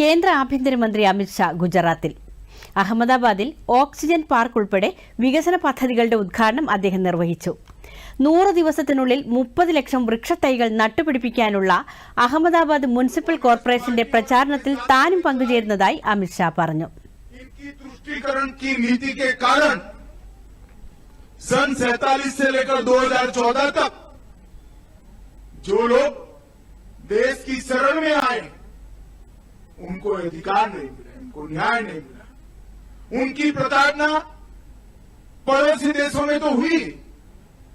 കേന്ദ്ര ആഭ്യന്തരമന്ത്രി അമിത്ഷാ ഗുജറാത്തിൽ അഹമ്മദാബാദിൽ ഓക്സിജൻ പാർക്ക് ഉൾപ്പെടെ വികസന പദ്ധതികളുടെ ഉദ്ഘാടനം അദ്ദേഹം നിർവഹിച്ചു നൂറ് ദിവസത്തിനുള്ളിൽ മുപ്പത് ലക്ഷം വൃക്ഷത്തൈകൾ നട്ടുപിടിപ്പിക്കാനുള്ള അഹമ്മദാബാദ് മുനിസിപ്പൽ കോർപ്പറേഷന്റെ പ്രചാരണത്തിൽ താനും പങ്കുചേരുന്നതായി അമിത്ഷാ പറഞ്ഞു इनकी तुष्टीकरण की नीति के कारण सन सैतालीस से लेकर 2014 तक जो लोग देश की शरण में आए उनको अधिकार नहीं मिला उनको न्याय नहीं मिला। उनकी प्रताड़ना पड़ोसी देशों में तो हुई,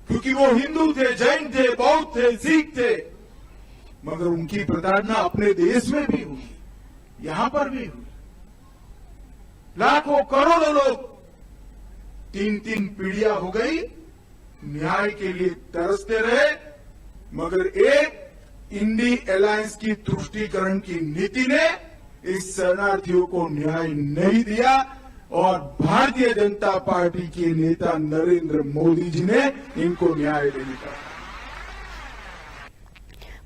क्योंकि वो हिंदू थे, जैन थे, बौद्ध थे, सिख थे। मगर उनकी प्रताड़ना अपने देश में भी हुई, यहाँ पर भी हुई। लाखों करोड़ों लोग तीन तीन पीढ़ियाँ हो गई, न्याय के लिए तरसते रहे, मगर एक इंडी अलायंस की तुष्टीकरण की नीति ने इस शरणार्थियों को न्याय नहीं दिया और भारतीय जनता पार्टी के नेता नरेंद्र मोदी जी ने इनको न्याय देने का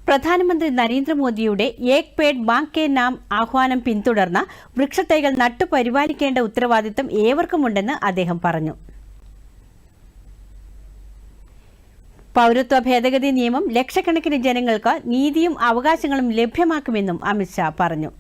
പ്രധാനമന്ത്രി നരേന്ദ്രമോദിയുടെ ഏക് പേഡ് ബാങ്ക് കെ നാം ആഹ്വാനം പിന്തുടർന്ന വൃക്ഷത്തൈകൾ നട്ടുപരിപാലിക്കേണ്ട ഉത്തരവാദിത്തം ഏവർക്കുമുണ്ടെന്ന് അദ്ദേഹം പറഞ്ഞു പൌരത്വ ഭേദഗതി നിയമം ലക്ഷക്കണക്കിന് ജനങ്ങൾക്ക് നീതിയും അവകാശങ്ങളും ലഭ്യമാക്കുമെന്നും അമിത്ഷാ പറഞ്ഞു